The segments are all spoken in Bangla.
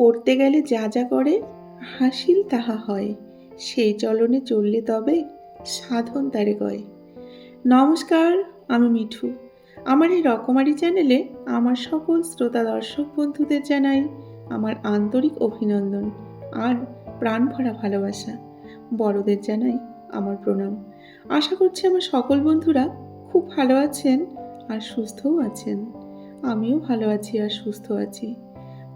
করতে গেলে যা যা করে, হাসিল তাহা হয়। সেই চলনে চললে তবে সাধন তারে কয়। নমস্কার, আমি মিঠু। আমার এই রকমারি চ্যানেলে আমার সকল শ্রোতা দর্শক বন্ধুদের জানাই আমার আন্তরিক অভিনন্দন আর প্রাণ ভরা ভালোবাসা। বড়দের জানাই আমার প্রণাম। আশা করছি আমার সকল বন্ধুরা খুব ভালো আছেন আর সুস্থও আছেন। আমিও ভালো আছি আর সুস্থ আছি।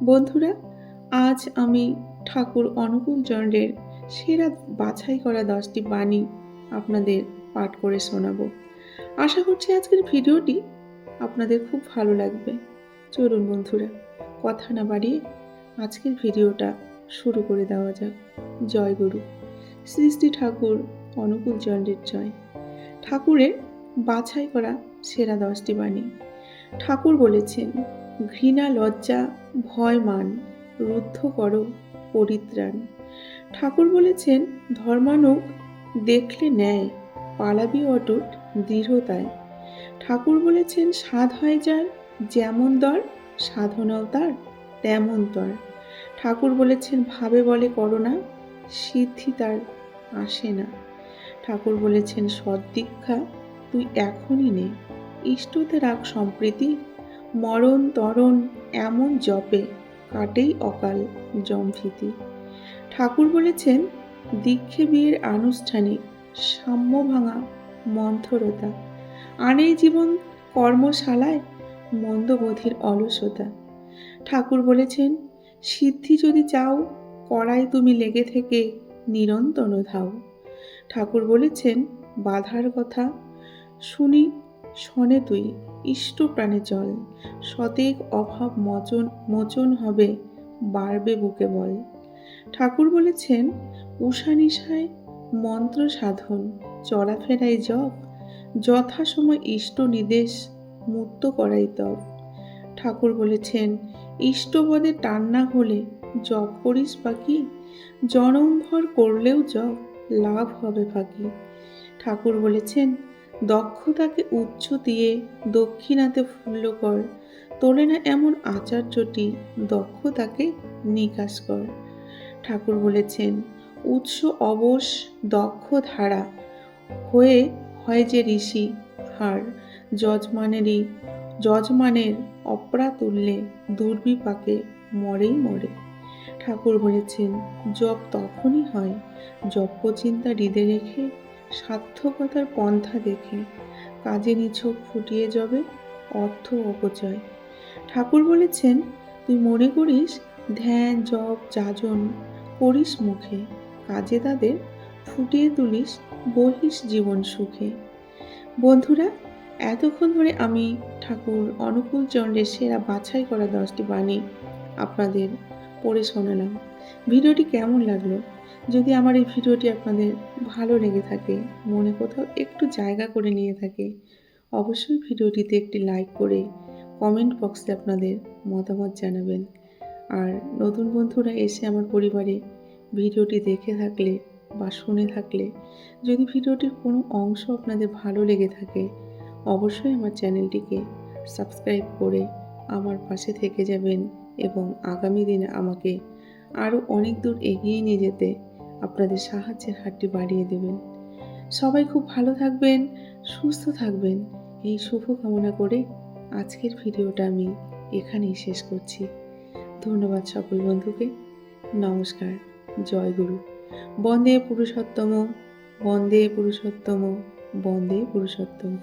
বন্ধুরা আজ আমি ঠাকুর অনুকূল চন্দ্রের সেরা বাছাই করা দশটি বাণী আপনাদের পাঠ করে শোনাবো। আশা করছি আজকের ভিডিওটি আপনাদের খুব ভালো লাগবে। চলুন বন্ধুরা, কথা না বাড়িয়ে আজকের ভিডিওটা শুরু করে দেওয়া যাক। জয় গুরু। শ্রী শ্রী ঠাকুর অনুকূল চন্দ্রের জয়। ঠাকুরের বাছাই করা সেরা দশটি বাণী। ঠাকুর বলেছেন, ঘৃণা, লজ্জা, ভয় মান। রুদ্ধ করো, পরিত্রাণ। ঠাকুর বলেছেন ধর্মানুক দেখলে ন্যায়, পালাবি অটুট দৃঢ়তায়। ঠাকুর বলেছেন, সাধ হয় যার, যেমন দর, সাধনাও তার, তেমন তর। ঠাকুর বলেছেন, ভাবে বলে করো না, সিদ্ধি তার আসে না। ঠাকুর বলেছেন সদ্দীক্ষা তুই এখনই নে। ইষ্টতে রাখ সম্প্রীতি মরণ তরণ এমন জপে। কাটেই অকাল জমফিতি। ঠাকুর বলেছেন দীক্ষে বিয়ের আনুষ্ঠানিক সাম্য ভাঙা মন্থরতা, আনেই জীবন কর্মশালায় মন্দবোধের অলসতা। ঠাকুর বলেছেন, সিদ্ধি যদি চাও, কড়াই তুমি লেগে থেকে নিরন্তন ধাও। ঠাকুর বলেছেন, বাধার কথা শুনি শনে তুই, ইষ্ট প্রাণে চল। সতেক অভাব মচন, মোচন হবে, বাড়বে বুকে বল। ঠাকুর বলেছেন, উষা নিশায় মন্ত্র সাধন চলাফেরায় জপ, যথাসময় ইষ্ট নির্দেশ মুক্ত করাই তব ঠাকুর বলেছেন ইষ্টপদে টান না হলে জপ করিস বাকি জনমভর করলেও জপ লাভ হবে ফাঁকি। ঠাকুর বলেছেন দক্ষতাকে উচ্চ দিয়ে দক্ষিণাতে ফুল্ল কর তোলে না এমন আচার্যটি দক্ষতাকে নিকাশ কর। ঠাকুর বলেছেন, উৎস অবশ দক্ষ ধারা হয়ে হয় যে ঋষি, হার যজমানেরই, যজমানের অপ্রাতুল্যে দুর্বিপাকে মরেই মরে। ঠাকুর বলেছেন, জপ তখনই হয় জপ চিন্তা হৃদে রেখে সার্থকতার পন্থা দেখে। কাজে নিছক ফুটিয়ে যাবে অর্থ অপচয়। ঠাকুর বলেছেন, তুই মনে করিস, ধ্যান, জপ, যাজন করিস মুখে, কাজে তাদের ফুটিয়ে তুলিস বহিস জীবন সুখে। বন্ধুরা, এতক্ষণ ধরে আমি ঠাকুর অনুকূল চন্দ্রের সেরা বাছাই করা দশটি বাণী আপনাদের পড়ে শোনালাম। ভিডিওটি কেমন লাগল? যদি আমার এই ভিডিওটি আপনাদের ভালো লেগে থাকে, মনে কোথাও একটু জায়গা করে নিয়ে থাকে, অবশ্যই ভিডিওটিতে একটি লাইক করে কমেন্ট বক্সে আপনাদের মতামত জানাবেন। আর নতুন বন্ধুরা এসে আমার পরিবারে ভিডিওটি দেখে থাকলে বা শুনে থাকলে, যদি ভিডিওটির কোনো অংশ আপনাদের ভালো লেগে থাকে, অবশ্যই আমার চ্যানেলটিকে সাবস্ক্রাইব করে আমার পাশে থেকে যাবেন এবং আগামী দিনে আমাকে আরও অনেক দূর এগিয়ে নিয়ে যেতে আপনাদের সাহায্যের হাতটি বাড়িয়ে দেবেন। সবাই খুব ভালো থাকবেন, সুস্থ থাকবেন। এই শুভ কামনা করে আজকের ভিডিওটা আমি এখানেই শেষ করছি। ধন্যবাদ সকল বন্ধুকে। নমস্কার। জয় গুরু। বন্দে পুরুষোত্তম বন্দে পুরুষোত্তম বন্দে পুরুষোত্তম।